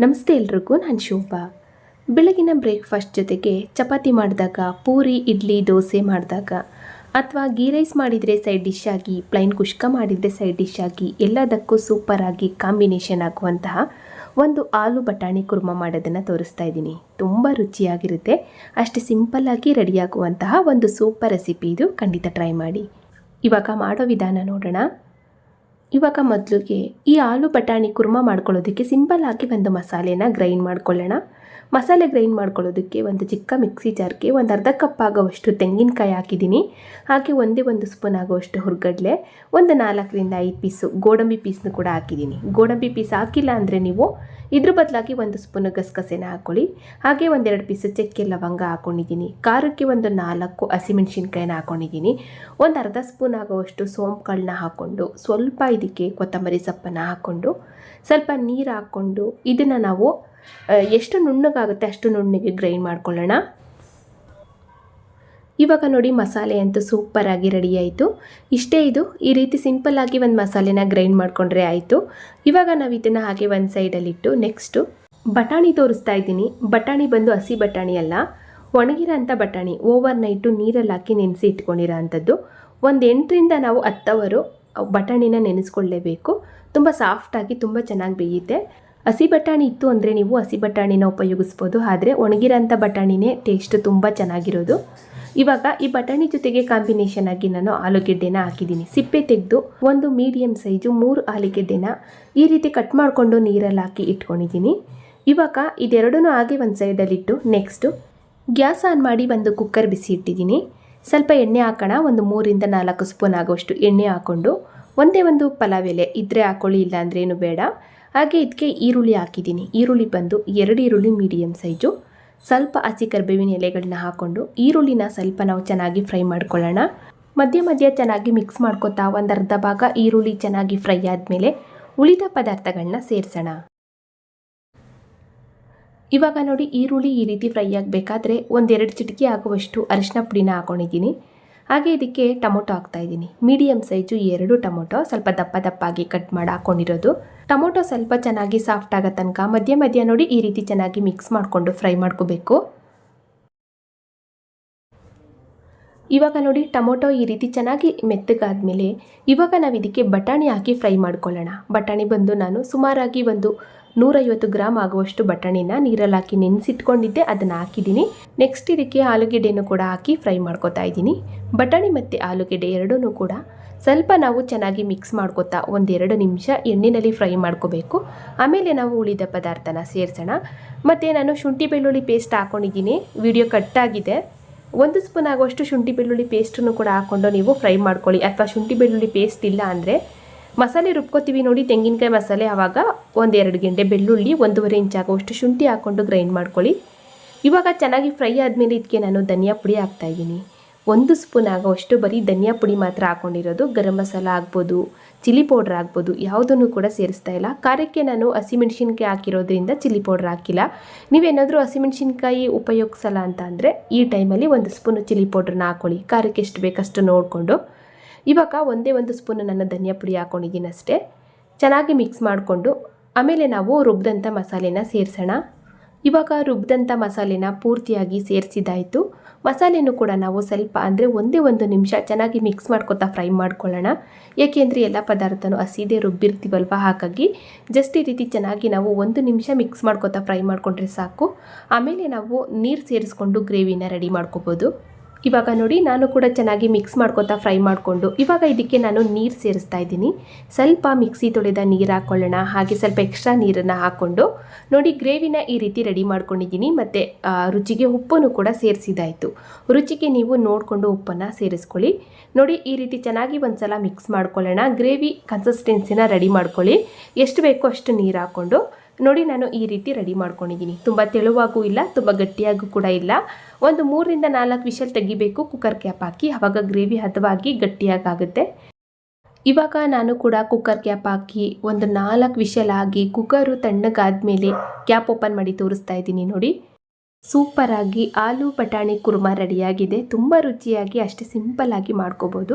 ನಮಸ್ತೆ ಎಲ್ರಿಗೂ, ನಾನು ಶೋಭಾ. ಬೆಳಗಿನ ಬ್ರೇಕ್ಫಾಸ್ಟ್ ಜೊತೆಗೆ ಚಪಾತಿ ಮಾಡಿದಾಗ, ಪೂರಿ, ಇಡ್ಲಿ, ದೋಸೆ ಮಾಡಿದಾಗ, ಅಥವಾ ಗೀ ರೈಸ್ ಮಾಡಿದರೆ ಸೈಡ್ ಡಿಶ್ ಆಗಿ ಪ್ಲೈನ್ ಕುಷ್ಕ ಮಾಡಿದರೆ ಸೈಡ್ ಡಿಶ್ ಆಗಿ, ಎಲ್ಲದಕ್ಕೂ ಸೂಪರಾಗಿ ಕಾಂಬಿನೇಷನ್ ಆಗುವಂತಹ ಒಂದು ಆಲೂ ಬಟಾಣಿ ಕುರ್ಮ ಮಾಡೋದನ್ನು ತೋರಿಸ್ತಾ ಇದ್ದೀನಿ. ತುಂಬ ರುಚಿಯಾಗಿರುತ್ತೆ. ಅಷ್ಟು ಸಿಂಪಲ್ಲಾಗಿ ರೆಡಿಯಾಗುವಂತಹ ಒಂದು ಸೂಪರ್ ರೆಸಿಪಿ ಇದು. ಖಂಡಿತ ಟ್ರೈ ಮಾಡಿ. ಇವಾಗ ಮಾಡೋ ವಿಧಾನ ನೋಡೋಣ. ಇವಾಗ ಮೊದಲಿಗೆ ಈ ಆಲೂ ಬಟಾಣಿ ಕುರ್ಮ ಮಾಡ್ಕೊಳ್ಳೋದಕ್ಕೆ ಸಿಂಪಲ್ ಆಗಿ ಒಂದು ಮಸಾಲೆನ ಗ್ರೈಂಡ್ ಮಾಡ್ಕೊಳ್ಳೋಣ. ಮಸಾಲೆ ಗ್ರೈಂಡ್ ಮಾಡ್ಕೊಳ್ಳೋದಕ್ಕೆ ಒಂದು ಚಿಕ್ಕ ಮಿಕ್ಸಿ ಜಾರ್ಗೆ ಒಂದು ಅರ್ಧ ಕಪ್ ಆಗೋವಷ್ಟು ತೆಂಗಿನಕಾಯಿ ಹಾಕಿದ್ದೀನಿ. ಹಾಗೆ ಒಂದೇ ಒಂದು ಸ್ಪೂನ್ ಆಗುವಷ್ಟು ಹುರ್ಗಡ್ಲೆ, ಒಂದು ನಾಲ್ಕರಿಂದ ಐದು ಪೀಸು ಗೋಡಂಬಿ ಪೀಸ್ನ ಕೂಡ ಹಾಕಿದ್ದೀನಿ. ಗೋಡಂಬಿ ಪೀಸ್ ಹಾಕಿಲ್ಲ ಅಂದರೆ ನೀವು ಇದ್ರ ಬದಲಾಗಿ ಒಂದು ಸ್ಪೂನ್ ಗಸಗಸೆನ ಹಾಕ್ಕೊಳ್ಳಿ. ಹಾಗೆ ಒಂದೆರಡು ಪೀಸು ಚಕ್ಕೆ ಲವಂಗ ಹಾಕ್ಕೊಂಡಿದ್ದೀನಿ ಖಾರಕ್ಕೆ ಒಂದು ನಾಲ್ಕು ಹಸಿಮೆಣ್ಸಿನ್ಕಾಯಿನ ಹಾಕ್ಕೊಂಡಿದ್ದೀನಿ ಒಂದು ಅರ್ಧ ಸ್ಪೂನ್ ಆಗುವಷ್ಟು ಸೋಂಪುಗಳನ್ನ ಹಾಕ್ಕೊಂಡು, ಸ್ವಲ್ಪ ಇದಕ್ಕೆ ಕೊತ್ತಂಬರಿ ಸೊಪ್ಪನ್ನು ಹಾಕ್ಕೊಂಡು, ಸ್ವಲ್ಪ ನೀರು ಹಾಕ್ಕೊಂಡು ಇದನ್ನು ನಾವು ಎಷ್ಟು ನುಣ್ಣಗಾಗುತ್ತೆ ಅಷ್ಟು ನುಣ್ಣಗೆ ಗ್ರೈಂಡ್ ಮಾಡ್ಕೊಳ್ಳೋಣ. ಇವಾಗ ನೋಡಿ ಮಸಾಲೆ ಅಂತೂ ಸೂಪರಾಗಿ ರೆಡಿ ಆಯಿತು. ಇಷ್ಟೇ ಇದು, ಈ ರೀತಿ ಸಿಂಪಲ್ಲಾಗಿ ಒಂದು ಮಸಾಲೆನ ಗ್ರೈಂಡ್ ಮಾಡಿಕೊಂಡ್ರೆ ಆಯಿತು. ಇವಾಗ ನಾವು ಇದನ್ನು ಹಾಗೆ ಒಂದು ಸೈಡಲ್ಲಿಟ್ಟು ನೆಕ್ಸ್ಟು ಬಟಾಣಿ ತೋರಿಸ್ತಾ ಇದ್ದೀನಿ. ಬಟಾಣಿ ಬಂದು ಹಸಿ ಬಟಾಣಿ ಅಲ್ಲ, ಒಣಗಿರೋ ಅಂಥ ಬಟಾಣಿ ಓವರ್ ನೈಟು ನೀರಲ್ಲಿ ಹಾಕಿ ನೆನೆಸಿ ಇಟ್ಕೊಂಡಿರೋ ಅಂಥದ್ದು. ಒಂದು ಎಂಟರಿಂದ ನಾವು ಹತ್ತವರು ಬಟಾಣಿನ ನೆನೆಸ್ಕೊಳ್ಳೇಬೇಕು. ತುಂಬ ಸಾಫ್ಟಾಗಿ ತುಂಬ ಚೆನ್ನಾಗಿ ಬೇಯುತ್ತೆ ಹಸಿ ಬಟಾಣಿ ಇತ್ತು ಅಂದರೆ ನೀವು ಹಸಿ ಬಟಾಣಿನ ಉಪಯೋಗಿಸ್ಬೋದು, ಆದರೆ ಒಣಗಿರೋಂಥ ಬಟಾಣಿನೇ ಟೇಸ್ಟ್ ತುಂಬ ಚೆನ್ನಾಗಿರೋದು. ಇವಾಗ ಈ ಬಟಾಣಿ ಜೊತೆಗೆ ಕಾಂಬಿನೇಷನ್ ಆಗಿ ನಾನು ಆಲೂಗೆಡ್ಡೆನ ಹಾಕಿದ್ದೀನಿ. ಸಿಪ್ಪೆ ತೆಗೆದು ಒಂದು ಮೀಡಿಯಮ್ ಸೈಜು ಮೂರು ಆಲೂಗೆಡ್ಡೆನ ಈ ರೀತಿ ಕಟ್ ಮಾಡಿಕೊಂಡು ನೀರಲ್ಲಿ ಹಾಕಿ ಇಟ್ಕೊಂಡಿದ್ದೀನಿ. ಇವಾಗ ಇದೆರಡೂ ಹಾಗೆ ಒಂದು ಸೈಡಲ್ಲಿಟ್ಟು ನೆಕ್ಸ್ಟು ಗ್ಯಾಸ್ ಆನ್ ಮಾಡಿ ಒಂದು ಕುಕ್ಕರ್ ಬಿಸಿ ಇಟ್ಟಿದ್ದೀನಿ. ಸ್ವಲ್ಪ ಎಣ್ಣೆ ಹಾಕೋಣ, ಒಂದು ಮೂರಿಂದ ನಾಲ್ಕು ಸ್ಪೂನ್ ಆಗೋಷ್ಟು ಎಣ್ಣೆ ಹಾಕ್ಕೊಂಡು ಒಂದೇ ಒಂದು ಪಲಾವ್ ಎಲೆ ಇದ್ದರೆ ಹಾಕೊಳ್ಳಿ ಇಲ್ಲ ಅಂದ್ರೆ ಏನು ಬೇಡ. ಹಾಗೆ ಇದಕ್ಕೆ ಈರುಳ್ಳಿ ಹಾಕಿದ್ದೀನಿ. ಈರುಳ್ಳಿ ಬಂದು ಎರಡು ಈರುಳ್ಳಿ ಮೀಡಿಯಮ್ ಸೈಜು ಸ್ವಲ್ಪ ಹಸಿ ಕರ್ಬೇವಿನ ಎಲೆಗಳನ್ನ ಹಾಕ್ಕೊಂಡು ಈರುಳ್ಳಿನ ಸ್ವಲ್ಪ ನಾವು ಚೆನ್ನಾಗಿ ಫ್ರೈ ಮಾಡ್ಕೊಳ್ಳೋಣ. ಮಧ್ಯ ಮಧ್ಯ ಚೆನ್ನಾಗಿ ಮಿಕ್ಸ್ ಮಾಡ್ಕೊತಾ ಒಂದು ಅರ್ಧ ಭಾಗ ಈರುಳ್ಳಿ ಚೆನ್ನಾಗಿ ಫ್ರೈ ಆದಮೇಲೆ ಉಳಿದ ಪದಾರ್ಥಗಳನ್ನ ಸೇರಿಸೋಣ. ಇವಾಗ ನೋಡಿ ಈರುಳ್ಳಿ ಈ ರೀತಿ ಫ್ರೈ ಆಗಬೇಕಾದ್ರೆ ಒಂದೆರಡು ಚಿಟಿಕೆ ಆಗುವಷ್ಟು ಅರಿಶಿನ ಪುಡಿನ ಹಾಕೊಂಡಿದ್ದೀನಿ. ಹಾಗೆ ಇದಕ್ಕೆ ಟೊಮೊಟೊ ಹಾಕ್ತಾ ಇದ್ದೀನಿ. ಮೀಡಿಯಮ್ ಸೈಜು ಎರಡು ಟೊಮೊಟೊ, ಸ್ವಲ್ಪ ದಪ್ಪ ದಪ್ಪಾಗಿ ಕಟ್ ಮಾಡಿ ಹಾಕ್ಕೊಂಡಿರೋದು ಟೊಮೊಟೊ ಸ್ವಲ್ಪ ಚೆನ್ನಾಗಿ ಸಾಫ್ಟ್ ಆಗೋ ತನಕ ಮಧ್ಯ ಮಧ್ಯ ನೋಡಿ ಈ ರೀತಿ ಚೆನ್ನಾಗಿ ಮಿಕ್ಸ್ ಮಾಡಿಕೊಂಡು ಫ್ರೈ ಮಾಡ್ಕೋಬೇಕು. ಇವಾಗ ನೋಡಿ ಟೊಮೊಟೊ ಈ ರೀತಿ ಚೆನ್ನಾಗಿ ಮೆತ್ತಗಾದ್ಮೇಲೆ ಇವಾಗ ನಾವು ಇದಕ್ಕೆ ಬಟಾಣಿ ಹಾಕಿ ಫ್ರೈ ಮಾಡ್ಕೊಳ್ಳೋಣ. ಬಟಾಣಿ ಬಂದು ನಾನು ಸುಮಾರಾಗಿ ಒಂದು ನೂರೈವತ್ತು ಗ್ರಾಮ್ ಆಗುವಷ್ಟು ಬಟಾಣಿನ ನೀರಲ್ಲಿ ಹಾಕಿ ನೆನೆಸಿಟ್ಕೊಂಡಿದ್ದೆ, ಅದನ್ನು ಹಾಕಿದ್ದೀನಿ. ನೆಕ್ಸ್ಟ್ ಇದಕ್ಕೆ ಆಲೂಗೆಡ್ಡೆಯನ್ನು ಕೂಡ ಹಾಕಿ ಫ್ರೈ ಮಾಡ್ಕೊತಾ ಇದ್ದೀನಿ. ಬಟಾಣಿ ಮತ್ತು ಆಲೂಗೆಡ್ಡೆ ಎರಡೂ ಕೂಡ ಸ್ವಲ್ಪ ನಾವು ಚೆನ್ನಾಗಿ ಮಿಕ್ಸ್ ಮಾಡ್ಕೋತಾ ಒಂದೆರಡು ನಿಮಿಷ ಎಣ್ಣೆಯಲ್ಲಿ ಫ್ರೈ ಮಾಡ್ಕೋಬೇಕು. ಆಮೇಲೆ ನಾವು ಉಳಿದ ಪದಾರ್ಥನ ಸೇರಿಸೋಣ. ಮತ್ತು ನಾನು ಶುಂಠಿ ಬೆಳ್ಳುಳ್ಳಿ ಪೇಸ್ಟ್ ಹಾಕ್ಕೊಂಡಿದ್ದೀನಿ ವಿಡಿಯೋ ಕಟ್ಟಾಗಿದೆ ಒಂದು ಸ್ಪೂನ್ ಆಗುವಷ್ಟು ಶುಂಠಿ ಬೆಳ್ಳುಳ್ಳಿ ಪೇಸ್ಟನ್ನು ಕೂಡ ಹಾಕ್ಕೊಂಡು ನೀವು ಫ್ರೈ ಮಾಡ್ಕೊಳ್ಳಿ. ಅಥವಾ ಶುಂಠಿ ಬೆಳ್ಳುಳ್ಳಿ ಪೇಸ್ಟ್ ಇಲ್ಲ ಅಂದರೆ ಮಸಾಲೆ ರುಬ್ಕೋತೀವಿ ನೋಡಿ, ತೆಂಗಿನಕಾಯಿ ಮಸಾಲೆ ಆವಾಗ ಒಂದೆರಡು ಗಂಟೆ ಬೆಳ್ಳುಳ್ಳಿ ಒಂದೂವರೆ ಇಂಚ್ ಆಗುವಷ್ಟು ಶುಂಠಿ ಹಾಕ್ಕೊಂಡು ಗ್ರೈಂಡ್ ಮಾಡ್ಕೊಳ್ಳಿ. ಇವಾಗ ಚೆನ್ನಾಗಿ ಫ್ರೈ ಆದಮೇಲೆ ಇದಕ್ಕೆ ನಾನು ಧನಿಯಾ ಪುಡಿ ಹಾಕ್ತಾಯಿದ್ದೀನಿ ಒಂದು ಸ್ಪೂನ್ ಆಗೋವಷ್ಟು ಬರೀ ಧನಿಯಾ ಪುಡಿ ಮಾತ್ರ ಹಾಕ್ಕೊಂಡಿರೋದು ಗರಂ ಮಸಾಲ ಆಗ್ಬೋದು, ಚಿಲ್ಲಿ ಪೌಡ್ರ್ ಆಗ್ಬೋದು, ಯಾವುದನ್ನು ಕೂಡ ಸೇರಿಸ್ತಾ ಇಲ್ಲ. ಖಾರಕ್ಕೆ ನಾನು ಹಸಿಮೆಣ್ಸಿನ್ಕಾಯಿ ಹಾಕಿರೋದ್ರಿಂದ ಚಿಲ್ಲಿ ಪೌಡ್ರ್ ಹಾಕಿಲ್ಲ. ನೀವೇನಾದರೂ ಹಸಿಮೆಣ್ಸಿನ್ಕಾಯಿ ಉಪಯೋಗಿಸಲ್ಲ ಅಂತ ಅಂದರೆ ಈ ಟೈಮಲ್ಲಿ ಒಂದು ಸ್ಪೂನು ಚಿಲ್ಲಿ ಪೌಡ್ರನ್ನ ಹಾಕ್ಕೊಳ್ಳಿ ಖಾರಕ್ಕೆ ಎಷ್ಟು ಬೇಕಷ್ಟು ನೋಡಿಕೊಂಡು. ಇವಾಗ ಒಂದೇ ಒಂದು ಸ್ಪೂನ್ ನನ್ನ ಧನಿಯಾ ಪುಡಿ ಹಾಕ್ಕೊಂಡಿದ್ದೀನಿ ಅಷ್ಟೇ. ಚೆನ್ನಾಗಿ ಮಿಕ್ಸ್ ಮಾಡಿಕೊಂಡು, ಆಮೇಲೆ ನಾವು ರುಬ್ಬಿದಂಥ ಮಸಾಲೆನ ಸೇರಿಸೋಣ. ಇವಾಗ ರುಬ್ಬಿದಂಥ ಮಸಾಲೆನ ಪೂರ್ತಿಯಾಗಿ ಸೇರಿಸಿದಾಯಿತು ಮಸಾಲೆನೂ ಕೂಡ ನಾವು ಸ್ವಲ್ಪ ಅಂದರೆ ಒಂದೇ ಒಂದು ನಿಮಿಷ ಚೆನ್ನಾಗಿ ಮಿಕ್ಸ್ ಮಾಡ್ಕೊತಾ ಫ್ರೈ ಮಾಡ್ಕೊಳ್ಳೋಣ. ಏಕೆಂದರೆ ಎಲ್ಲ ಪದಾರ್ಥನೂ ಹಸಿದೇ ರುಬ್ಬಿರ್ತೀವಲ್ವ? ಹಾಗಾಗಿ ಜಸ್ಟ್ ಈ ರೀತಿ ಚೆನ್ನಾಗಿ ನಾವು ಒಂದು ನಿಮಿಷ ಮಿಕ್ಸ್ ಮಾಡ್ಕೊತಾ ಫ್ರೈ ಮಾಡಿಕೊಂಡ್ರೆ ಸಾಕು. ಆಮೇಲೆ ನಾವು ನೀರು ಸೇರಿಸ್ಕೊಂಡು ಗ್ರೇವಿನ ರೆಡಿ ಮಾಡ್ಕೋಬೋದು. ಇವಾಗ ನೋಡಿ ನಾನು ಕೂಡ ಚೆನ್ನಾಗಿ ಮಿಕ್ಸ್ ಮಾಡ್ಕೊತಾ ಫ್ರೈ ಮಾಡಿಕೊಂಡು, ಇವಾಗ ಇದಕ್ಕೆ ನಾನು ನೀರು ಸೇರಿಸ್ತಾ ಇದ್ದೀನಿ. ಸ್ವಲ್ಪ ಮಿಕ್ಸಿ ತೊಳೆದ ನೀರು ಹಾಕ್ಕೊಳ್ಳೋಣ ಹಾಗೆ ಸ್ವಲ್ಪ ಎಕ್ಸ್ಟ್ರಾ ನೀರನ್ನು ಹಾಕ್ಕೊಂಡು ನೋಡಿ ಗ್ರೇವಿನ ಈ ರೀತಿ ರೆಡಿ ಮಾಡ್ಕೊಂಡಿದ್ದೀನಿ. ಮತ್ತು ರುಚಿಗೆ ಉಪ್ಪನ್ನು ಕೂಡ ಸೇರಿಸಿದಾಯಿತು. ರುಚಿಗೆ ನೀವು ನೋಡಿಕೊಂಡು ಉಪ್ಪನ್ನು ಸೇರಿಸ್ಕೊಳ್ಳಿ. ನೋಡಿ ಈ ರೀತಿ ಚೆನ್ನಾಗಿ ಒಂದ್ಸಲ ಮಿಕ್ಸ್ ಮಾಡ್ಕೊಳ್ಳೋಣ. ಗ್ರೇವಿ ಕನ್ಸಿಸ್ಟೆನ್ಸಿನ ರೆಡಿ ಮಾಡ್ಕೊಳ್ಳಿ. ಎಷ್ಟು ಬೇಕೋ ಅಷ್ಟು ನೀರು ಹಾಕ್ಕೊಂಡು ನೋಡಿ ನಾನು ಈ ರೀತಿ ರೆಡಿ ಮಾಡ್ಕೊಂಡಿದ್ದೀನಿ. ತುಂಬ ತೆಳುವಾಗೂ ಇಲ್ಲ, ತುಂಬ ಗಟ್ಟಿಯಾಗೂ ಕೂಡ ಇಲ್ಲ. ಒಂದು ಮೂರರಿಂದ ನಾಲ್ಕು ವಿಷಲ್ ತೆಗಿಬೇಕು ಕುಕ್ಕರ್ ಕ್ಯಾಪ್ ಹಾಕಿ. ಆವಾಗ ಗ್ರೇವಿ ಹದವಾಗಿ ಗಟ್ಟಿಯಾಗುತ್ತೆ ಇವಾಗ ನಾನು ಕೂಡ ಕುಕ್ಕರ್ ಕ್ಯಾಪ್ ಹಾಕಿ ಒಂದು ನಾಲ್ಕು ವಿಷಲ್ ಆಗಿ ಕುಕ್ಕರು ತಣ್ಣಗಾದ್ಮೇಲೆ ಕ್ಯಾಪ್ ಓಪನ್ ಮಾಡಿ ತೋರಿಸ್ತಾ ಇದ್ದೀನಿ ನೋಡಿ. ಸೂಪರಾಗಿ ಆಲೂ ಬಟಾಣಿ ಕುರ್ಮ ರೆಡಿಯಾಗಿದೆ. ತುಂಬ ರುಚಿಯಾಗಿ, ಅಷ್ಟೇ ಸಿಂಪಲ್ಲಾಗಿ ಮಾಡ್ಕೋಬೋದು.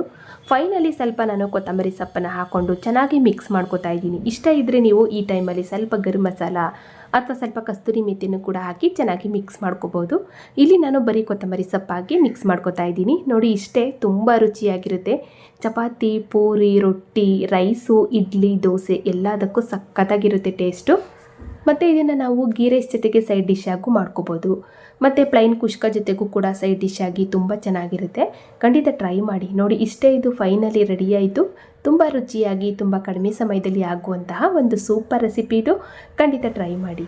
ಫೈನಲಿ ಸ್ವಲ್ಪ ನಾನು ಕೊತ್ತಂಬರಿ ಸೊಪ್ಪನ್ನು ಹಾಕ್ಕೊಂಡು ಚೆನ್ನಾಗಿ ಮಿಕ್ಸ್ ಮಾಡ್ಕೋತಾ ಇದ್ದೀನಿ. ಇಷ್ಟ ಇದ್ದರೆ ನೀವು ಈ ಟೈಮಲ್ಲಿ ಸ್ವಲ್ಪ ಗರಂ ಮಸಾಲ ಅಥವಾ ಸ್ವಲ್ಪ ಕಸ್ತೂರಿ ಮೆಥಿನೂ ಕೂಡ ಹಾಕಿ ಚೆನ್ನಾಗಿ ಮಿಕ್ಸ್ ಮಾಡ್ಕೋಬೋದು. ಇಲ್ಲಿ ನಾನು ಬರೀ ಕೊತ್ತಂಬರಿ ಸೊಪ್ಪು ಹಾಕಿ ಮಿಕ್ಸ್ ಮಾಡ್ಕೋತಾ ಇದ್ದೀನಿ. ನೋಡಿ, ಇಷ್ಟೇ ತುಂಬ ರುಚಿಯಾಗಿರುತ್ತೆ. ಚಪಾತಿ, ಪೂರಿ, ರೊಟ್ಟಿ, ರೈಸು, ಇಡ್ಲಿ, ದೋಸೆ ಎಲ್ಲದಕ್ಕೂ ಸಖತ್ತಾಗಿರುತ್ತೆ ಟೇಸ್ಟು ಮತ್ತು ಇದನ್ನು ನಾವು ಗೀ ರೈಸ್ ಜೊತೆಗೆ ಸೈಡ್ ಡಿಶ್ ಆಗು ಮಾಡ್ಕೋಬೋದು. ಮತ್ತು ಪ್ಲೈನ್ ಕುಷ್ಕ ಜೊತೆಗೂ ಕೂಡ ಸೈಡ್ ಡಿಶ್ ಆಗಿ ತುಂಬ ಚೆನ್ನಾಗಿರುತ್ತೆ. ಖಂಡಿತ ಟ್ರೈ ಮಾಡಿ. ನೋಡಿ, ಇಷ್ಟೇ ಇದು ಫೈನಲಿ ರೆಡಿ ಆಯಿತು. ತುಂಬ ರುಚಿಯಾಗಿ, ತುಂಬ ಕಡಿಮೆ ಸಮಯದಲ್ಲಿ ಆಗುವಂತಹ ಒಂದು ಸೂಪರ್ ರೆಸಿಪಿ ಇದು. ಖಂಡಿತ ಟ್ರೈ ಮಾಡಿ.